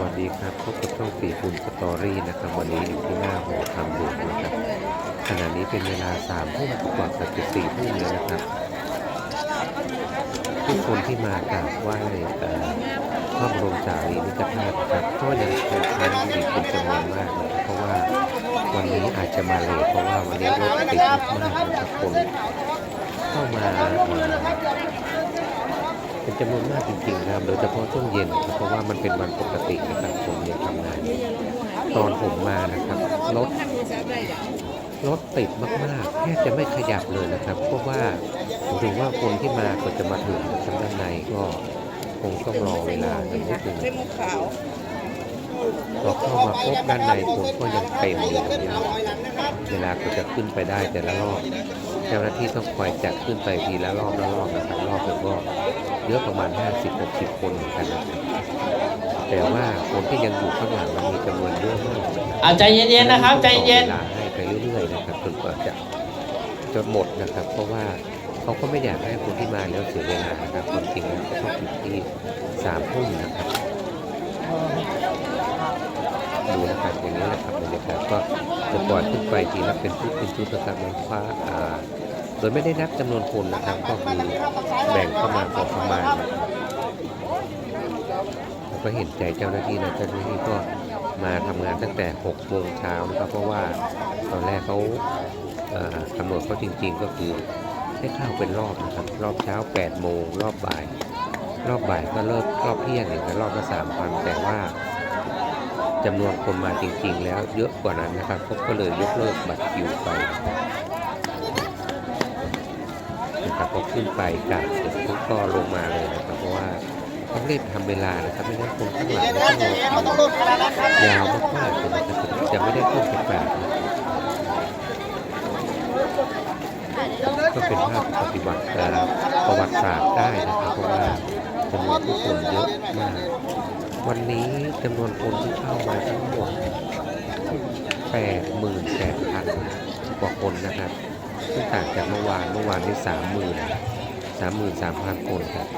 วัสดีครับพบกับช่องปีคุณสตอรี่นะครับ วันนี้อยู่ที่หน้าหอทำหลวงนะครับขณะนี้เป็นเวลาสามทุ่มกว่ากับจะสี่ทุ่มแล้วนะครับ ทุกคนที่มากราบไหว้พระบรมสารีริกธาตุนครับก็ยังคงค้างอยู่เป็นจำนวนมากนะเพราะว่าวันนี้อาจจะมาเลทเพราะว่าวันนี้รถติดมากนะครับคนเข้ามา เป็นจำนวนมากจริงๆนะครับโดยเฉพาะช่วงเย็นครับเพราะว่ามันเป็นวันปกตินะครับผมยังทำงานตอนผมมานะครับรถรถติดมากๆแทบจะไม่ขยับเลยนะครับ เพราะว่าผมถือว่าคนที่มาก็จะมาถึงทางด้านในก็คงต้องรอเวลากันนิดหนึ่งเส้นมุกขาวพอเข้ามาพบด้านในคนก็ยังเต็มอยู่นะครับเวลาก็จะขึ้นไปได้แต่ละรอบ เจ้าหน้าที่ต้องคอยจัดขึ้นไปทีละรอบละรอบนะครับรอบหนึ่งก็ เยอะประมาณ 50-60 คนเหมือนกันนะครับแต่ว่าคนที่ยังอยู่ข้างหลังมันมีจำนวนเยอะมากนะครับอะใจเย็นๆนะครับ ใจเย็น วลาให้ไปเรื่อยๆนะครับจนกว่าจะจนหมดนะครับ เพราะว่าเขาก็ไม่อยากให้คนที่มาแล้วเสียเวลานะครับความจริงแล้วก็ต้องปิดที่สามทุ่มนะครับดูนะครับอย่างนี้นะครับบรรยากาศก็จะปล่อยขึ้นไปทีละเป็นชุดเป็นชุดนะครับน้องฟ้าอ่า โดยไม่ได้นับจำนวนคนนะครับก็คือแบ่งเข้ามาพอประมาณนะครับผมก็เห็นใจเจ้าหน้าที่นะเจ้าหน้าที่ก็มาทำงานตั้งแต่6โมงเช้านะครับเพราะว่าตอนแรกเขากำหนดเขาจริง ๆ ก็คือให้เข้าเป็นรอบนะครับ รอบเช้า8โมงรอบบ่าย รอบบ่ายก็เลิกรอบเที่ยงอย่างรอบละสามพันแต่ว่าจำนวนคนมาจริง ๆ แล้วเยอะกว่านั้นนะครับก็เลยยกเลิกบัตรคิวไป นะครับพอขึ้นไปกราบเสร็จปุ๊บก็ลงมาเลยนะครับ เพราะว่าต้องรีบทำเวลานะครับไม่งั้นคนข้างหลังก็ต้องรอคิวยาวมากๆเลยนะครับจะไม่ได้ขึ้นไปกราบบก็เป็นภาพปฏิบัติการประวัติศาสตร์ได้นะครับเพราะว่าจำนวนผู้คนเยอะมาก วันนี้จำนวนคนที่เข้ามาทั้งหมด8 8 0 0 0กว่าคนนะครับ ซึ่ต่างจากเมื่อวานเมื่อวานที่30,000 33,000คนครับ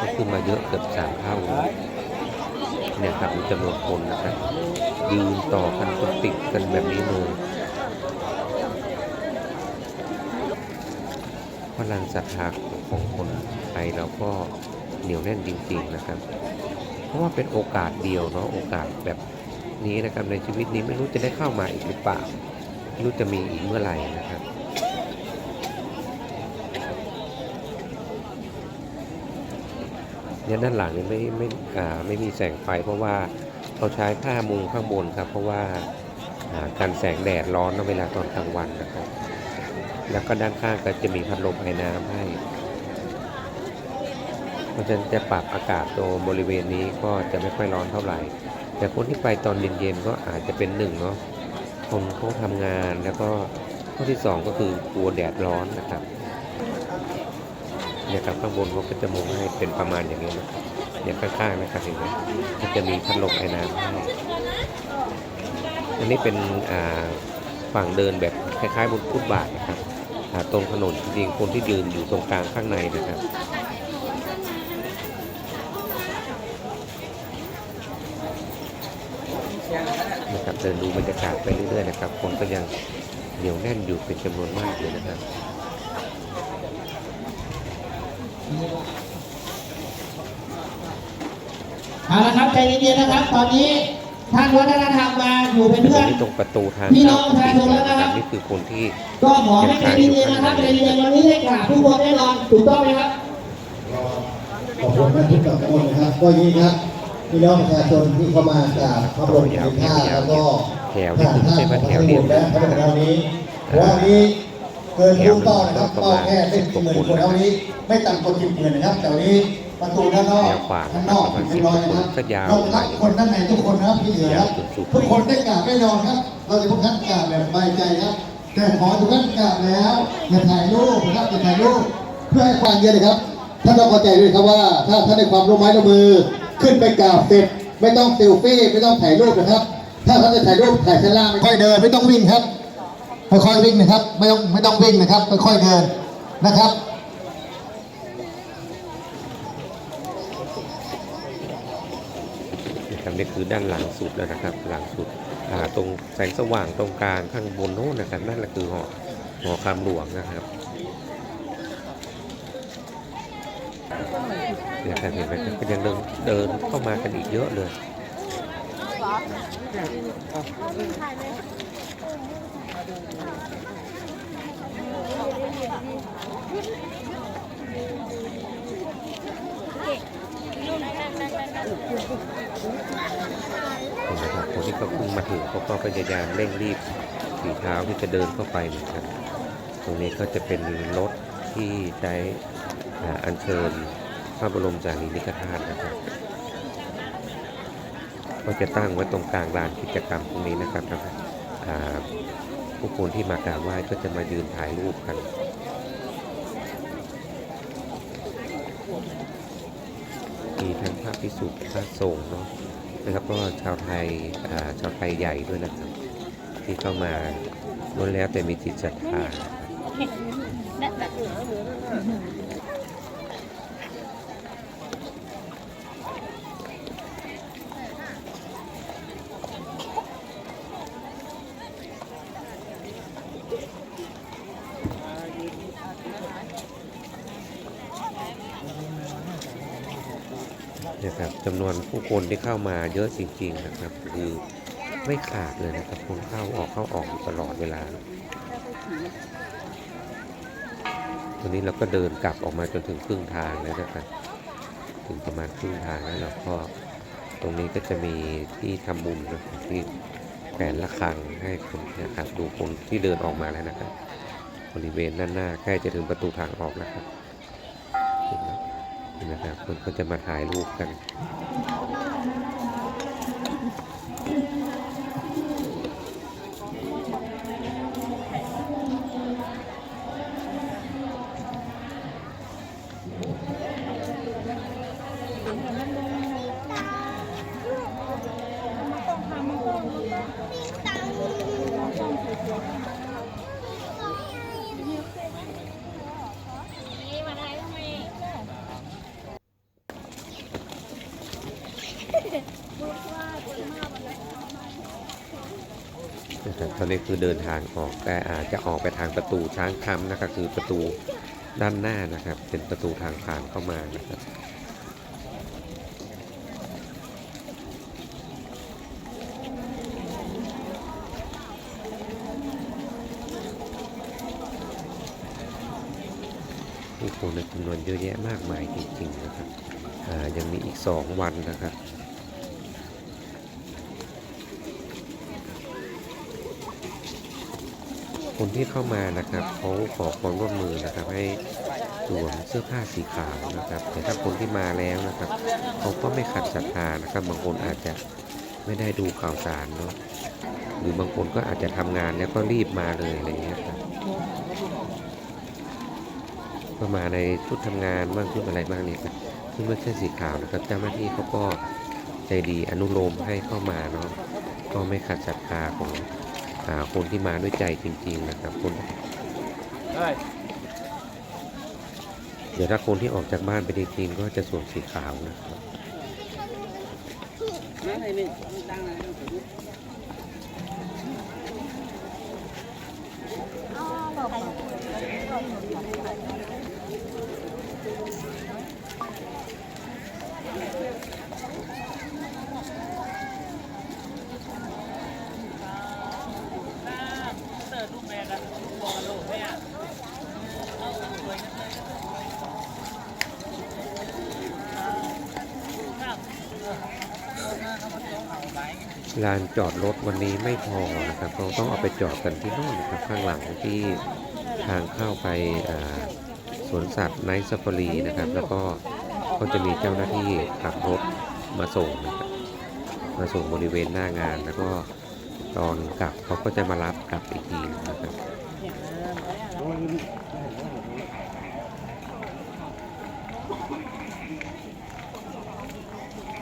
ก็คือมาเยอะเกือบ3เท่าเลยเนี่ยครับจำนวนคนนะครับยืนต่อกันจนติดกันแบบนี้เลยพลังศรัทธาของคนไทยเราก็เหนียวแน่นจริง ๆนะครับ เพราะว่าเป็นโอกาสเดียวเนาะโอกาสแบบนี้นะครับในชีวิตนี้ไม่รู้จะได้เข้ามาอีกหรือเปล่า ไม่รู้จะมีอีกเมื่อไหร่นะครับ เนี่ยด้านหลังนี่ไม่ไม่อ่าไม่มีแสงไฟ เพราะว่าเขาใช้ผ้ามุงข้างบนครับ เพราะว่าอ่ากันแสงแดดร้อนนเวลาตอนกลางวันนะครับ แล้วก็ด้านข้างก็จะมีพัดลมไอน้ำให้ เพราะฉะนั้นจะปรับอากาศตรงบริเวณนี้ก็จะไม่ค่อยร้อนเท่าไหร่ แต่คนที่ไปตอนเย็นๆก็อาจจะเป็นหนึ่งเนาะ คนเขาทำงานแล้วก็ข้อที่สองก็คือกลัวแดดร้อนนะครับเนี่ยครับข้างบนเขาก็จะมุงให้เป็นประมาณอย่างนี้นะครับเนี่ยข้างๆนะครับเห็นไหมมันจะมีพัดลมไอ้น้ำให้อันนี้เป็นฝั่งเดินแบบคล้ายๆบนฟุตบาทนะครับตรงถนนจริงคนที่ยืนอยู่ตรงกลางข้างในนะครับ นะครับ เดินดูบรรยากาศไปเรื่อยๆนะครับ คนก็ยังเหนียวแน่นอยู่เป็นจำนวนมากเลยนะครับเอาละครับใจเย็นๆนะครับ ตอนนี้ท่านวัฒนธรรมมาอยู่เป็นตรเพื่องนนี้ตรงประตูทางพี่น้เข้าองประชาชนแล้วนะครับนี่คือคนที่ก็ขอให้ใจเย็นๆนะครับใจเย็นๆวันนี้ได้กราบทุกคนแน่นอนถูกต้องไหมครับขอบคุณท่านทุกท่านทุกคนนะครับก็ยินดีครับ พี่น้องประชาชนที่เข้ามากราบพระบรมศาแล้วก็แถวนี่คือไม่ใช่ว่าแถวเดียวและพระบรมนี้เราะว่าวันนี้เกินผู้เป้านะครับเป้าแค่เป็นหมื่นคนเท่านี้ ไม่ต่ำกว่าสิบหมื่นนะครับแต่วันนี้ประตูด้านนอกข้างนอกประมาณเรียบร้อยนะครับเรารับคนด้านในทุกคนนะครับที่เหลือครับทุกคนได้กราบแน่นอนครับ เราจะพวกท่านกราบแบบสบายใจครับ แต่ขอทุกท่านกราบแล้วอย่าถ่ายรูปนะครับอย่าถ่ายรูปเพื่อให้ความเย็นนะครับท่านต้องเข้าใจด้วยครับว่า ถ้าท่านได้ความร่วมไม้ร่วมมือ ขึ้นไปกราบเสร็จ ไม่ต้องเซลฟี่ไม่ต้องถ่ายรูปนะครับ ถ้าท่าจะถ่ายรูปถ่ายชั้นล่างไม่ค่อยเดินไม่ต้องวิ่งครับค่อยๆวิ่งนะครับ ไม่ต้องไม่ต้องวิ่งนะครับค่อยๆเดินนะครับคนะครับนี่คือด้านหลังสุดแล้วนะครับ หลังสุดตรงแสงสว่างตรงกลางข้างบนโน้นนะครับนั่นแหละคือหอหอคำหลวงนะครับ นี่ยครับเห็นไหมครับก็ยังเดินเดินเข้ามากันอีกเยอะเลยนะครับคนที่เขาพิ่งมาถึงเขาก็พยายามเร่งรีบฝีเท้าที่จะเดินเข้าไปเหมือนกันตรงนี้ก็จะเป็นรถที่ใช้อัญเชิญ พระบรมสารีริกธาตุนะครับ ก็จะตั้งไว้ตรงกลางลานกิจกรรมตรงนี้นะครับแล้วก็อ่าผู้คนที่มากราบไหว้ก็จะมายืนถ่ายรูปกันมีทั้งพระพิสุทธิ์พระสงฆ์เนาะนะครับก็ชาวไทยชาวไทยใหญ่ด้วยนะครับ ที่เข้ามาล้วนแล้วแต่มีจิตศรัทธา นะครับจำนวนผู้คนที่เข้ามาเยอะจริง ๆ นะครับ คือไม่ขาดเลยนะครับคนเข้าออกเข้าออกตลอดเวลาวันนี้เราก็เดินกลับออกมาจนถึงครึ่งทางแล้วนะครับถึงประมาณครึ่งทางแล้วเราก็ตรงนี้ก็จะมีที่ทำบุญนะครับที่แผนละครังให้คนนะครับดูคนที่เดินออกมาแล้วนะครับ บริเวณด้านหน้าใกล้จะถึงประตูทางออกแล้วครับ นะครับคนก็จะมาถ่ายรูปกัน ครับตอนนี้คือเดินทางออกแต่อาจจะออกไปทางประตูช้างคำนะครับคือประตูด้านหน้านะครับ เป็นประตูทางผ่านเข้ามานะครับผู้คนในจำนวนเยอะแยะมากมายจริงๆนะครับอ่ายังมีอีกสองวันนะครับ คนที่เข้ามานะครับเขาขอความร่วมมือนะครับให้สวมเสื้อผ้าสีขาวนะครับ แต่ถ้าคนที่มาแล้วนะครับเขาก็ไม่ขัดศรัทธานะครับ บางคนอาจจะไม่ได้ดูข่าวสารเนาะหรือบางคนก็อาจจะทำงานแล้วก็รีบมาเลยอะไรอย่างเงี้ยครับก็มาในชุดทำงานบ้างชุดอะไรบ้างเนี่ยครับที่ไม่ใช่สีขาวนะครับ เจ้าหน้าที่เขาก็ใจดีอนุโลมให้เข้ามาเนาะก็ไม่ขัดศรัทธาของ คนที่มาด้วยใจจริง ๆ นะครับคนเดี๋ยวถ้าคนที่ออกจากบ้านไปจริงๆก็จะสวมสีขาวนะครับ ลานจอดรถวันนี้ไม่พอนะครับเราต้องเอาไปจอดกันที่นู่นนะครับข้างหลังที่ทางเข้าไปสวนสัตว์ไนท์ซาฟารีนะครับ แล้วก็ก็จะมีเจ้าหน้าที่ขับรถมาส่งนะครับมาส่งบริเวณหน้างาน แล้วก็ตอนกลับเขาก็จะมารับกลับอีกทีนะครับ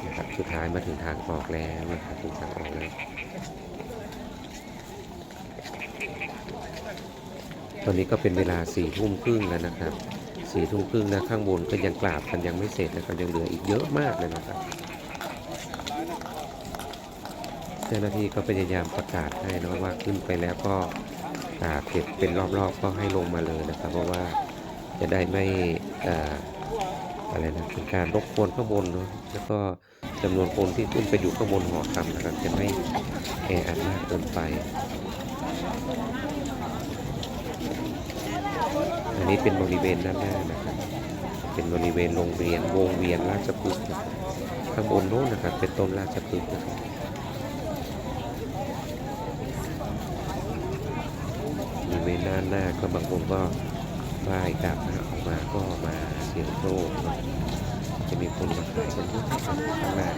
นะครับ สุดท้ายมาถึงทางออกแล้วนะครับถึงทางออกแล้ว ตอนนี้ก็เป็นเวลาสี่ทุ่มครึ่งแล้วนะครับสี่ทุ่มครึ่งนะข้างบนก็ยังกราบกันยังไม่เสร็จนะครับยังเหลืออีกเยอะมากเลยนะครับเจ้าหน้าที่ก็พยายามประกาศให้นอะว่าขึ้นไปแล้วก็อาเก็บเป็นรอบๆก็ให้ลงมาเลยนะครับ เพราะว่าจะได้ไม่ออะไรนะเป็นการรบกวนข้างบนเนาะแล้วก็ จำนวนคนที่ขึ้นไปอยู่ข้างบนหอคำนะครับจะไม่แออัดมากเกินไป อันนี้เป็นบริเวณด้านหน้านะครับ เป็นบริเวณโรงเรียนวงเวียนราชพฤกษ์ข้างบนโน้นนะครับ เป็นต้นราชพฤกษ์นะครับบริเวณด้านหน้าก็บางคนก็ไหว้กราบพระออกมาก็มาเสี่ยงโชคนะ จะมีคนมาขายกันเยอะข้างหน้า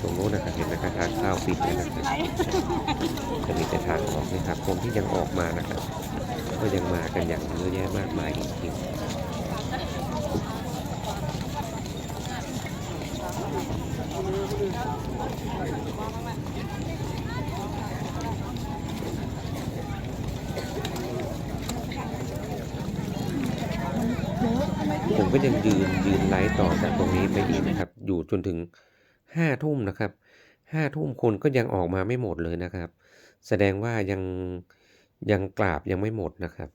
ตรงโน้นนะครับเห็นนะครับทางข้าวปิดแล้วนะครับจะมีแต่ทางออกนะครับคนที่ยังออกมานะครับ ก็ยังมากันอย่างเยอะแยะมากมายจริงๆ ผมก็ยังยืนยืนไลฟ์ต่อจากตรงนี้ไปอีกนะครับ อยู่จนถึงห้าทุ่มนะครับห้าทุ่มคนก็ยังออกมาไม่หมดเลยนะครับ แสดงว่ายังยังกราบยังไม่หมดนะครับ